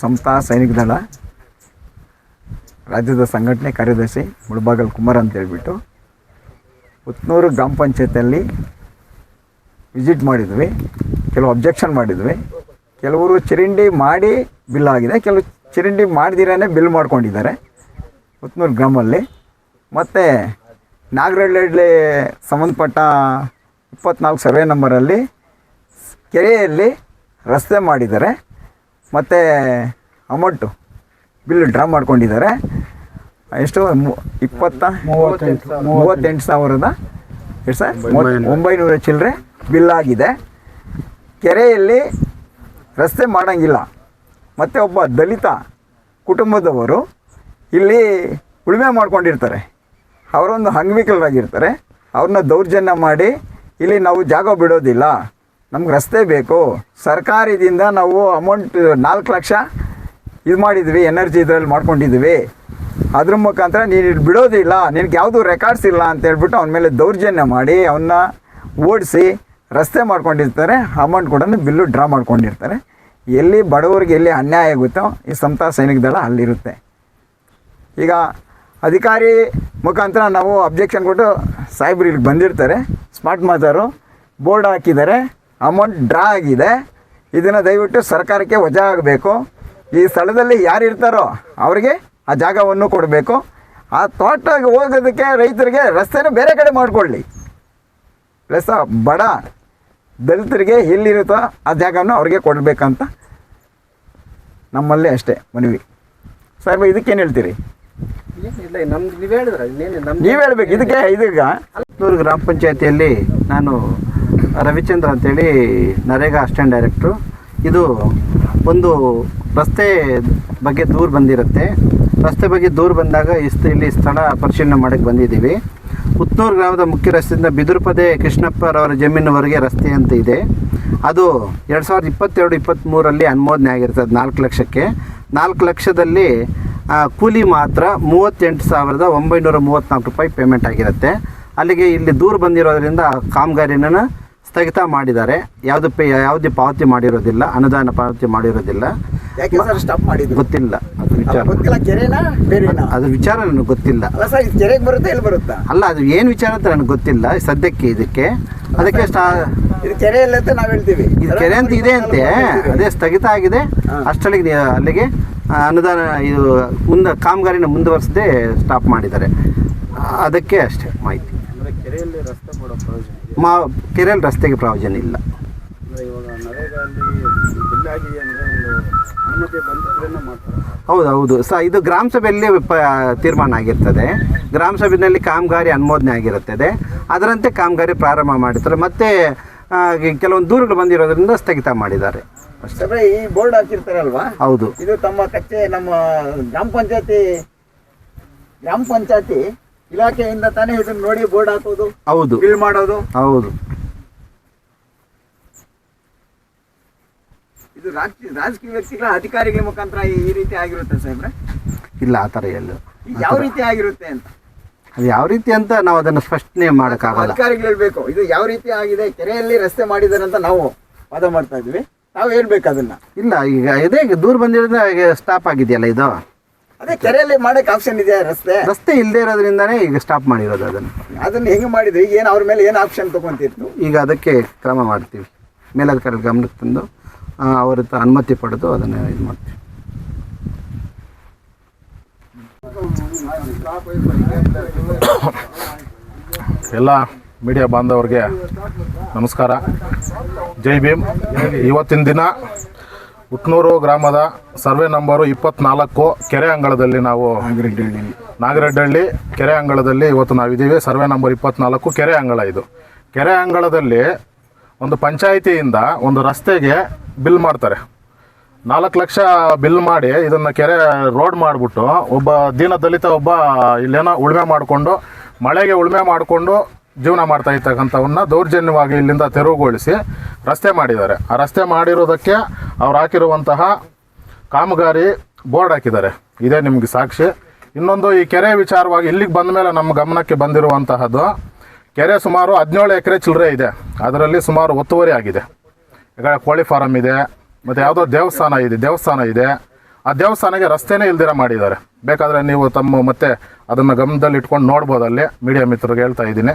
ಸಮತಾ ಸೈನಿಕ ದಳ, ರಾಜ್ಯದ ಸಂಘಟನೆ ಕಾರ್ಯದರ್ಶಿ ಮುಳಬಾಗಲ್ ಕುಮಾರ್ ಅಂತ ಹೇಳ್ಬಿಟ್ಟು ಉತ್ನೂರು ಗ್ರಾಮ ಪಂಚಾಯತಿಯಲ್ಲಿ ವಿಸಿಟ್ ಮಾಡಿದ್ವಿ, ಕೆಲವು ಅಬ್ಜೆಕ್ಷನ್ ಮಾಡಿದ್ವಿ. ಕೆಲವರು ಚರಂಡಿ ಮಾಡಿ ಬಿಲ್ ಆಗಿದೆ, ಕೆಲವು ಚರಂಡಿ ಮಾಡ್ದಿರೇ ಬಿಲ್ ಮಾಡ್ಕೊಂಡಿದ್ದಾರೆ ಉತ್ನೂರು ಗ್ರಾಮಲ್ಲಿ. ಮತ್ತು ನಾಗರಹಳ್ಳಿ ಸಂಬಂಧಪಟ್ಟ ಇಪ್ಪತ್ನಾಲ್ಕು ಸರ್ವೆ ನಂಬರಲ್ಲಿ ಕೆರೆಯಲ್ಲಿ ರಸ್ತೆ ಮಾಡಿದ್ದಾರೆ. ಮತ್ತು ಅಮೌಂಟು ಬಿಲ್ ಡ್ರಾ ಮಾಡ್ಕೊಂಡಿದ್ದಾರೆ. ಎಷ್ಟು? ಇಪ್ಪತ್ತ ಮೂವತ್ತೆಂಟು ಸಾವಿರದ ಎಷ್ಟು ಸರ್ ಒಂಬೈನೂರ. ಚಿಲ್ಲರೆ ಬಿಲ್ ಆಗಿದೆ. ಕೆರೆಯಲ್ಲಿ ರಸ್ತೆ ಮಾಡೋಂಗಿಲ್ಲ. ಮತ್ತು ಒಬ್ಬ ದಲಿತ ಕುಟುಂಬದವರು ಇಲ್ಲಿ ಉಳುಮೆ ಮಾಡ್ಕೊಂಡಿರ್ತಾರೆ. ಅವರೊಂದು ಅಂಗವಿಕಲರಾಗಿರ್ತಾರೆ ಅವ್ರನ್ನ ದೌರ್ಜನ್ಯ ಮಾಡಿ ಇಲ್ಲಿ ನಾವು ಜಾಗ ಬಿಡೋದಿಲ್ಲ. ನಮ್ಗೆ ರಸ್ತೆ ಬೇಕು. ಸರ್ಕಾರದಿಂದ ನಾವು ಅಮೌಂಟ್ ನಾಲ್ಕು ಲಕ್ಷ ಇದು ಮಾಡಿದ್ವಿ ಎನರ್ಜಿ ಇದರಲ್ಲಿ ಮಾಡ್ಕೊಂಡಿದ್ವಿ. ಅದ್ರ ಮುಖಾಂತರ ನೀನು ಇಲ್ಲಿ ಬಿಡೋದಿಲ್ಲ ನಿನಗೆ ಯಾವುದೂ ರೆಕಾರ್ಡ್ಸ್ ಇಲ್ಲ ಅಂತ ಹೇಳ್ಬಿಟ್ಟು ಅವನ ಮೇಲೆ ದೌರ್ಜನ್ಯ ಮಾಡಿ ಅವನ್ನ ಓಡಿಸಿ ರಸ್ತೆ ಮಾಡ್ಕೊಂಡಿರ್ತಾರೆ ಅಮೌಂಟ್ ಕೂಡ ಬಿಲ್ಲು ಡ್ರಾ ಮಾಡ್ಕೊಂಡಿರ್ತಾರೆ. ಎಲ್ಲಿ ಬಡವರಿಗೆ ಎಲ್ಲಿ ಅನ್ಯಾಯ ಆಗುತ್ತೋ ಈ ಸಮತಾ ಸೈನಿಕ ದಳ ಅಲ್ಲಿರುತ್ತೆ. ಈಗ ಅಧಿಕಾರಿ ಮುಖಾಂತರ ನಾವು ಅಬ್ಜೆಕ್ಷನ್ ಕೊಟ್ಟು ಸಾಹೇಬ್ರು ಇಲ್ಲಿಗೆ ಬಂದಿರ್ತಾರೆ. ಸ್ಮಾರ್ಟ್ ಮಾತಾರು ಬೋರ್ಡ್ ಹಾಕಿದ್ದಾರೆ. ಅಮೌಂಟ್ ಡ್ರಾ ಆಗಿದೆ. ಇದನ್ನು ದಯವಿಟ್ಟು ಸರ್ಕಾರಕ್ಕೆ ವಜಾ ಆಗಬೇಕು ಈ ಸ್ಥಳದಲ್ಲಿ ಯಾರು ಇರ್ತಾರೋ ಅವರಿಗೆ ಆ ಜಾಗವನ್ನು ಕೊಡಬೇಕು. ಆ ತೋಟಕ್ಕೆ ಹೋಗೋದಕ್ಕೆ ರೈತರಿಗೆ ರಸ್ತೆನ ಬೇರೆ ಕಡೆ ಮಾಡಿಕೊಳ್ಳಿ. ಪ್ಲಸ್ ಬಡ ದಲಿತರಿಗೆ ಎಲ್ಲಿರುತ್ತೋ ಆ ಜಾಗವನ್ನು ಅವ್ರಿಗೆ ಕೊಡಬೇಕಂತ ನಮ್ಮಲ್ಲಿ ಅಷ್ಟೇ ಮನವಿ. ಸರ್ ಇದಕ್ಕೇನು ಹೇಳ್ತೀರಿ? ನೀವು ಹೇಳ್ಬೇಕು ಇದಕ್ಕೆ ಇದೀಗ. ಗ್ರಾಮ ಪಂಚಾಯತಿಯಲ್ಲಿ ನಾನು ರವಿಚಂದ್ರ ಅಂತೇಳಿ ನರೇಗಾ ಅಸ್ಟೆಂಟ್ ಡೈರೆಕ್ಟ್ರು. ಇದು ಒಂದು ರಸ್ತೆ ಬಗ್ಗೆ ದೂರು ಬಂದಿರುತ್ತೆ. ರಸ್ತೆ ಬಗ್ಗೆ ದೂರು ಬಂದಾಗ ಇಷ್ಟು ಇಲ್ಲಿ ಸ್ಥಳ ಪರಿಶೀಲನೆ ಮಾಡೋಕ್ಕೆ ಬಂದಿದ್ದೀವಿ. ಉತ್ನೂರು ಗ್ರಾಮದ ಮುಖ್ಯ ರಸ್ತೆಯಿಂದ ಬಿದುರುಪದೆ ಕೃಷ್ಣಪ್ಪರವರ ಜಮೀನುವರೆಗೆ ರಸ್ತೆ ಅಂತ ಇದೆ. ಅದು ಎರಡು ಸಾವಿರದ ಇಪ್ಪತ್ತೆರಡು ಇಪ್ಪತ್ತ್ಮೂರಲ್ಲಿ ಅನುಮೋದನೆ ಆಗಿರ್ತದೆ ನಾಲ್ಕು ಲಕ್ಷಕ್ಕೆ. ನಾಲ್ಕು ಲಕ್ಷದಲ್ಲಿ ಕೂಲಿ ಮಾತ್ರ ಮೂವತ್ತೆಂಟು ಸಾವಿರದ ಒಂಬೈನೂರ ಮೂವತ್ತ್ನಾಲ್ಕು ರೂಪಾಯಿ ಪೇಮೆಂಟ್ ಆಗಿರುತ್ತೆ. ಅಲ್ಲಿಗೆ ಇಲ್ಲಿ ದೂರು ಬಂದಿರೋದ್ರಿಂದ ಕಾಮಗಾರಿನ ಸ್ಥಗಿತ ಮಾಡಿದ್ದಾರೆ. ಯಾವುದು ಪೇ ಯಾವುದೇ ಪಾವತಿ ಮಾಡಿರೋದಿಲ್ಲ ಅನುದಾನ ಪಾವತಿ ಮಾಡಿರೋದಿಲ್ಲ. ಯಾಕೆ ಸರ್ ಸ್ಟಾಪ್ ಮಾಡಿದ್ರು ಗೊತ್ತಿಲ್ಲ. ಅದು ವಿಚಾರ. ಗೊತ್ತಿಲ್ಲ ಕೆರೆನಾ ಬೇರೆನಾ? ಅದ್ರ ವಿಚಾರ ನನಗೆ ಗೊತ್ತಿಲ್ಲ. ಅಲ್ಲ ಸರ್ ಇದು ಕೆರೆಗೆ ಬರುತ್ತೆ ಎಲ್ಲಿ ಬರುತ್ತಾ? ಅಲ್ಲ ಅದು ಏನು ವಿಚಾರ ಅಂತ ನನಗೆ ಗೊತ್ತಿಲ್ಲ. ಸದ್ಯಕ್ಕೆ ಇದಕ್ಕೆ. ಅದಕ್ಕೆ ಸ್ಟಾ ಇದು ಕೆರೆ ಅಂತ ನಾವು ಹೇಳ್ತೀವಿ. ಇದು ಕೆರೆ ಅಂತ ಇದೆ ಅಂತೆ. ಅದೇ ಸ್ಥಗಿತ ಆಗಿದೆ. ಅಷ್ಟಲ್ಲಿಗೆ ಅಲ್ಲಿಗೆ ಅನುದಾನ ಇದು ಮುಂದೆ ಕಾಮಗಾರಿನ ಮುಂದುವರಿಸದೆ ಸ್ಟಾಪ್ ಮಾಡಿದ್ದಾರೆ. ಅದಕ್ಕೆ ಅಷ್ಟೇ ಮಾಹಿತಿ. ಕೆರೆಯಲ್ಲಿ ರಸ್ತೆ ಮಾಡೋ ಪ್ರಯೋಜನ ಮಾ ಕೆರೆಯಲ್ಲಿ ರಸ್ತೆಗೆ ಪ್ರಾಯೋಜನ ಇಲ್ಲ. ಅಂದ್ರೆ ಇವಾಗ ನರೇಗಾದಲ್ಲಿ ಬಿಲ್ ಆಗಿದೆ ಅಂದರೆ ಒಂದು ಅನುಮತಿ ಬಂದಿದ್ರೇನೆ ಮಾಡ್ತಾರೆ ಹೌದು ಹೌದು ಸ ಇದು ಗ್ರಾಮ ಸಭೆಯಲ್ಲಿ ಪ ತೀರ್ಮಾನ ಆಗಿರ್ತದೆ. ಗ್ರಾಮ ಸಭೆಯಲ್ಲಿ ಕಾಮಗಾರಿ ಅನುಮೋದನೆ ಆಗಿರುತ್ತದೆ. ಅದರಂತೆ ಕಾಮಗಾರಿ ಪ್ರಾರಂಭ ಮಾಡಿರ್ತಾರೆ. ಮತ್ತೆ ಕೆಲವೊಂದು ದೂರುಗಳು ಬಂದಿರೋದ್ರಿಂದ ಸ್ಥಗಿತ ಮಾಡಿದ್ದಾರೆ. ಅಷ್ಟೇ. ಈ ಬೋರ್ಡ್ ಹಾಕಿರ್ತಾರಲ್ವಾ? ಹೌದು. ಇದು ತಮ್ಮ ಕಚ್ಚೆ ನಮ್ಮ ಗ್ರಾಮ ಪಂಚಾಯತಿ ಗ್ರಾಮ ಪಂಚಾಯತಿ ಇಲಾಖೆಯಿಂದ ತಾನೇ ಇದನ್ನ ನೋಡಿ ಬೋರ್ಡ್ ಹಾಕೋದು ಹೌದು. ಬಿಲ್ ಮಾಡೋದು. ಹೌದು. ಇದು ರಾಜಕೀಯ ರಾಜಕೀಯ ವ್ಯಕ್ತಿಗಳ ಅಧಿಕಾರಿಗಳ ಮುಖಾಂತರ ಈ ರೀತಿ ಆಗಿರುತ್ತೆ ಸಾಹೇಬ್ರೆ? ಇಲ್ಲ ಆ ಥರ ಎಲ್ಲ ಯಾವ ರೀತಿ ಆಗಿರುತ್ತೆ ಅಂತ? ಅದು ಯಾವ ರೀತಿ ಅಂತ ನಾವು ಅದನ್ನು ಸ್ಪಷ್ಟನೆ ಮಾಡೋಕ್ಕಾಗಲ್ಲ ಅಧಿಕಾರಿಗಳು ಹೇಳ್ಬೇಕು ಇದು ಯಾವ ರೀತಿ ಆಗಿದೆ ಕೆರೆಯಲ್ಲಿ ರಸ್ತೆ ಮಾಡಿದ್ದಾರೆ ಅಂತ ನಾವು ವಾದ ಮಾಡ್ತಾ ಇದ್ವಿ ನಾವು ಹೇಳ್ಬೇಕು ಅದನ್ನ. ಇಲ್ಲ ಈಗ ಇದೇ ದೂರ ಬಂದಿರೋದ್ರೆ ಸ್ಟಾಪ್ ಆಗಿದೆಯಲ್ಲ ಇದು? ಅದೇ ಕೆರೆಯಲ್ಲಿ ಮಾಡಕ್ಕೆ ಆಪ್ಷನ್ ಇದೆ ರಸ್ತೆ? ರಸ್ತೆ ಇಲ್ಲದೆ ಇರೋದ್ರಿಂದಾನೇ ಈಗ ಸ್ಟಾಪ್ ಮಾಡಿರೋದು ಅದನ್ನು. ಅದನ್ನ ಹೆಂಗೆ ಮಾಡಿದ್ರಿ? ಈಗ ಏನು ಅವ್ರ ಮೇಲೆ ಏನು ಆಪ್ಷನ್ ತಗೊಂತಿತ್ತು ಈಗ ಅದಕ್ಕೆ ಕ್ರಮ ಮಾಡ್ತೀವಿ. ಮೇಲಧಿಕಾರಿ ಗಮನಕ್ಕೆ ತಂದು ಅವ್ರ ಹತ್ರ ಅನುಮತಿ ಪಡೆದು ಅದನ್ನು ಇದು ಮಾಡ್ತೀವಿ. ಎಲ್ಲ ಮೀಡಿಯಾ ಬಾಂಧವರಿಗೆ ನಮಸ್ಕಾರ. ಜೈ ಭೀಮ್. ಇವತ್ತಿನ ದಿನ ಉಟ್ನೂರು ಗ್ರಾಮದ ಸರ್ವೆ ನಂಬರು ಇಪ್ಪತ್ನಾಲ್ಕು ಕೆರೆ ಅಂಗಳದಲ್ಲಿ ನಾವು ನಾಗರಡ್ಡಹಳ್ಳಿ ಕೆರೆ ಅಂಗಳದಲ್ಲಿ ಇವತ್ತು ನಾವಿದ್ದೀವಿ. ಸರ್ವೆ ನಂಬರ್ ಇಪ್ಪತ್ನಾಲ್ಕು ಕೆರೆ ಅಂಗಳ ಇದು. ಕೆರೆ ಅಂಗಳದಲ್ಲಿ ಒಂದು ಪಂಚಾಯಿತಿಯಿಂದ ಒಂದು ರಸ್ತೆಗೆ ಬಿಲ್ ಮಾಡ್ತಾರೆ. ನಾಲ್ಕು ಲಕ್ಷ ಬಿಲ್ ಮಾಡಿ ಇದನ್ನು ಕೆರೆ ರೋಡ್ ಮಾಡಿಬಿಟ್ಟು ಒಬ್ಬ ದೀನ ದಲಿತ ಒಬ್ಬ ಇಲ್ಲೇನೋ ಉಳುಮೆ ಮಾಡಿಕೊಂಡು ಮಳೆಗೆ ಉಳುಮೆ ಮಾಡಿಕೊಂಡು ಜೀವನ ಮಾಡ್ತಾ ಇರ್ತಕ್ಕಂಥವನ್ನ ದೌರ್ಜನ್ಯವಾಗಿ ಇಲ್ಲಿಂದ ತೆರವುಗೊಳಿಸಿ ರಸ್ತೆ ಮಾಡಿದ್ದಾರೆ. ಆ ರಸ್ತೆ ಮಾಡಿರೋದಕ್ಕೆ ಅವ್ರು ಹಾಕಿರುವಂತಹ ಕಾಮಗಾರಿ ಬೋರ್ಡ್ ಹಾಕಿದ್ದಾರೆ. ಇದೇ ನಿಮಗೆ ಸಾಕ್ಷಿ. ಇನ್ನೊಂದು ಈ ಕೆರೆ ವಿಚಾರವಾಗಿ ಇಲ್ಲಿಗೆ ಬಂದ ಮೇಲೆ ನಮ್ಮ ಗಮನಕ್ಕೆ ಬಂದಿರುವಂತಹದ್ದು, ಕೆರೆ ಸುಮಾರು ಹದಿನೇಳು ಎಕರೆ ಚಿಲ್ಲರೆ ಇದೆ. ಅದರಲ್ಲಿ ಸುಮಾರು ಒತ್ತುವರಿ ಆಗಿದೆ. ಈಗ ಕೋಳಿ ಫಾರಮ್ ಇದೆ, ಮತ್ತು ಯಾವುದೋ ದೇವಸ್ಥಾನ ಇದೆ ದೇವಸ್ಥಾನ ಇದೆ. ಆ ದೇವಸ್ಥಾನಕ್ಕೆ ರಸ್ತೆನೇ ಇಲ್ದಿರ ಮಾಡಿದ್ದಾರೆ. ಬೇಕಾದರೆ ನೀವು ತಮ್ಮ ಮತ್ತೆ ಅದನ್ನು ಗಮನದಲ್ಲಿ ಇಟ್ಕೊಂಡು ನೋಡ್ಬೋದಲ್ಲಿ ಮೀಡಿಯಾ ಮಿತ್ರರಿಗೆ ಹೇಳ್ತಾ ಇದ್ದೀನಿ.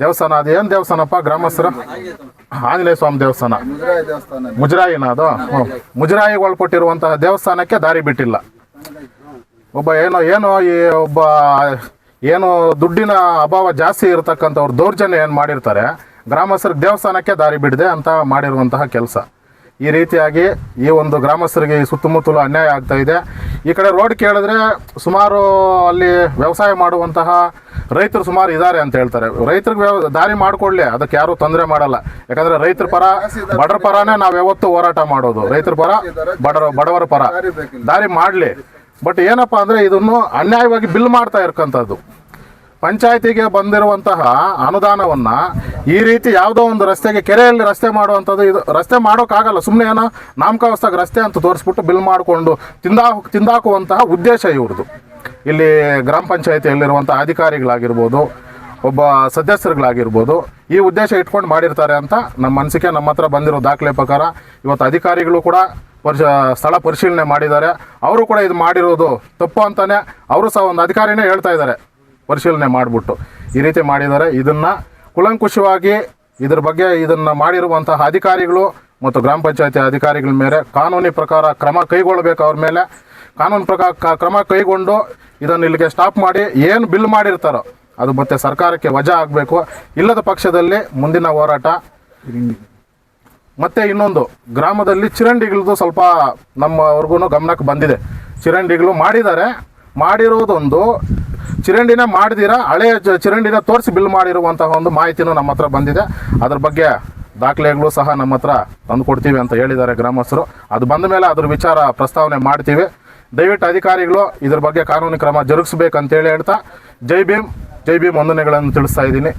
ದೇವಸ್ಥಾನ ಅದು ಏನು ದೇವಸ್ಥಾನಪ್ಪ? ಗ್ರಾಮಸ್ಥರ? ಆಂಜನೇಯ ಸ್ವಾಮಿ ದೇವಸ್ಥಾನ. ಮುಜರಾಯ ದೇವಸ್ಥಾನ ಮುಜರಾಯಿನ ಅದು. ಮುಜರಾಯಿಗೆ ಒಳಪಟ್ಟಿರುವಂತಹ ದೇವಸ್ಥಾನಕ್ಕೆ ದಾರಿ ಬಿಟ್ಟಿಲ್ಲ. ಒಬ್ಬ ಏನೋ ಏನೋ ಈ ಒಬ್ಬ ಏನು ದುಡ್ಡಿನ ಅಭಾವ ಜಾಸ್ತಿ ಇರತಕ್ಕಂಥವ್ರು ದೌರ್ಜನ್ಯ ಏನು ಮಾಡಿರ್ತಾರೆ, ಗ್ರಾಮಸ್ಥರಿಗೆ ದೇವಸ್ಥಾನಕ್ಕೆ ದಾರಿ ಬಿಡದೆ ಅಂತ ಮಾಡಿರುವಂತಹ ಕೆಲಸ. ಈ ರೀತಿಯಾಗಿ ಈ ಒಂದು ಗ್ರಾಮಸ್ಥರಿಗೆ ಈ ಸುತ್ತಮುತ್ತಲು ಅನ್ಯಾಯ ಆಗ್ತಾ ಇದೆ. ಈ ಕಡೆ ರೋಡ್ ಕೇಳಿದ್ರೆ ಸುಮಾರು ಅಲ್ಲಿ ವ್ಯವಸಾಯ ಮಾಡುವಂತಹ ರೈತರು ಸುಮಾರು ಇದ್ದಾರೆ ಅಂತ ಹೇಳ್ತಾರೆ. ರೈತರಿಗೆ ವ್ಯವ, ದಾರಿ ಮಾಡಿಕೊಡ್ಲಿ, ಅದಕ್ಕೆ ಯಾರೂ ತೊಂದರೆ ಮಾಡಲ್ಲ. ಯಾಕಂದ್ರೆ ರೈತರ ಪರ ಬಡರ ಪರನೇ ನಾವು ಯಾವತ್ತೂ ಹೋರಾಟ ಮಾಡೋದು. ರೈತರ ಪರ ಬಡರ ಬಡವರ ಪರ. ದಾರಿ ಮಾಡಲಿ. ಬಟ್ ಏನಪ್ಪ ಅಂದ್ರೆ ಇದನ್ನು ಅನ್ಯಾಯವಾಗಿ ಬಿಲ್ ಮಾಡ್ತಾ ಇರ್ಕಂಥದ್ದು ಪಂಚಾಯತಿಗೆ ಬಂದಿರುವಂತಹ ಅನುದಾನವನ್ನ ಈ ರೀತಿ ಯಾವುದೋ ಒಂದು ರಸ್ತೆಗೆ ಕೆರೆಯಲ್ಲಿ ರಸ್ತೆ ಮಾಡುವಂಥದ್ದು ಇದು ರಸ್ತೆ ಮಾಡೋಕ್ಕಾಗಲ್ಲ. ಸುಮ್ಮನೆ ಏನೋ ನಾಮಕಾವಸ್ಥಾಗ ರಸ್ತೆ ಅಂತ ತೋರಿಸ್ಬಿಟ್ಟು ಬಿಲ್ ಮಾಡಿಕೊಂಡು ತಿಂದಾ ತಿಂದಾಕುವಂತಹ ಉದ್ದೇಶ ಇವ್ರದ್ದು ಇಲ್ಲಿ ಗ್ರಾಮ ಪಂಚಾಯತಿಯಲ್ಲಿರುವಂಥ ಅಧಿಕಾರಿಗಳಾಗಿರ್ಬೋದು, ಒಬ್ಬ ಸದಸ್ಯರುಗಳಾಗಿರ್ಬೋದು ಈ ಉದ್ದೇಶ ಇಟ್ಕೊಂಡು ಮಾಡಿರ್ತಾರೆ ಅಂತ ನಮ್ಮ ಅನಿಸಿಕೆ. ನಮ್ಮ ಹತ್ರ ಬಂದಿರೋ ದಾಖಲೆ ಪ್ರಕಾರ ಇವತ್ತು ಅಧಿಕಾರಿಗಳು ಕೂಡ ಪರಿಶ ಸ್ಥಳ ಪರಿಶೀಲನೆ ಮಾಡಿದ್ದಾರೆ. ಅವರು ಕೂಡ ಇದು ಮಾಡಿರೋದು ತಪ್ಪು ಅಂತಲೇ ಅವರು ಸಹ ಒಂದು ಅಧಿಕಾರಿನೇ ಹೇಳ್ತಾ ಇದ್ದಾರೆ. ಪರಿಶೀಲನೆ ಮಾಡಿಬಿಟ್ಟು ಈ ರೀತಿ ಮಾಡಿದ್ದಾರೆ. ಇದನ್ನು ಕುಲಂಕುಷವಾಗಿ ಇದ್ರ ಬಗ್ಗೆ ಇದನ್ನು ಮಾಡಿರುವಂತಹ ಅಧಿಕಾರಿಗಳು ಮತ್ತು ಗ್ರಾಮ ಪಂಚಾಯತಿ ಅಧಿಕಾರಿಗಳ ಮೇಲೆ ಕಾನೂನಿ ಪ್ರಕಾರ ಕ್ರಮ ಕೈಗೊಳ್ಳಬೇಕು ಅವ್ರ ಮೇಲೆ. ಕಾನೂನು ಪ್ರಕಾರ ಕ್ರಮ ಕೈಗೊಂಡು ಇದನ್ನು ಇಲ್ಲಿಗೆ ಸ್ಟಾಪ್ ಮಾಡಿ ಏನು ಬಿಲ್ ಮಾಡಿರ್ತಾರೋ ಅದು ಮತ್ತೆ ಸರ್ಕಾರಕ್ಕೆ ವಜಾ ಆಗಬೇಕು. ಇಲ್ಲದ ಪಕ್ಷದಲ್ಲಿ ಮುಂದಿನ ಹೋರಾಟ. ಮತ್ತೆ ಇನ್ನೊಂದು, ಗ್ರಾಮದಲ್ಲಿ ಚಿರಂಡಿಗಳದ್ದು ಸ್ವಲ್ಪ ನಮ್ಮವ್ರಿಗೂ ಗಮನಕ್ಕೆ ಬಂದಿದೆ. ಚಿರಂಡಿಗಳು ಮಾಡಿದ್ದಾರೆ. ಮಾಡಿರೋದೊಂದು ಚಿರಂಡಿನೇ ಮಾಡಿದೀರಾ? ಹಳೆಯ ಚಿರಂಡಿನ ತೋರಿಸಿ ಬಿಲ್ ಮಾಡಿರುವಂತಹ ಒಂದು ಮಾಹಿತಿನೂ ನಮ್ಮ ಹತ್ರ ಬಂದಿದೆ. ಅದ್ರ ಬಗ್ಗೆ ದಾಖಲೆಗಳು ಸಹ ನಮ್ಮ ಹತ್ರ ತಂದು ಕೊಡ್ತೀವಿ ಅಂತ ಹೇಳಿದ್ದಾರೆ ಗ್ರಾಮಸ್ಥರು. ಅದು ಬಂದ ಮೇಲೆ ಅದ್ರ ವಿಚಾರ ಪ್ರಸ್ತಾವನೆ ಮಾಡ್ತೀವಿ. ದಯವಿಟ್ಟು ಅಧಿಕಾರಿಗಳು ಇದ್ರ ಬಗ್ಗೆ ಕಾನೂನು ಕ್ರಮ ಜರುಗಿಸ್ಬೇಕಂತೇಳಿ ಹೇಳ್ತಾ, ಜೈ ಭೀಮ್ ಜೈ ಭೀಮ್ ವಂದನೆಗಳನ್ನು ತಿಳಿಸ್ತಾ ಇದ್ದೀನಿ.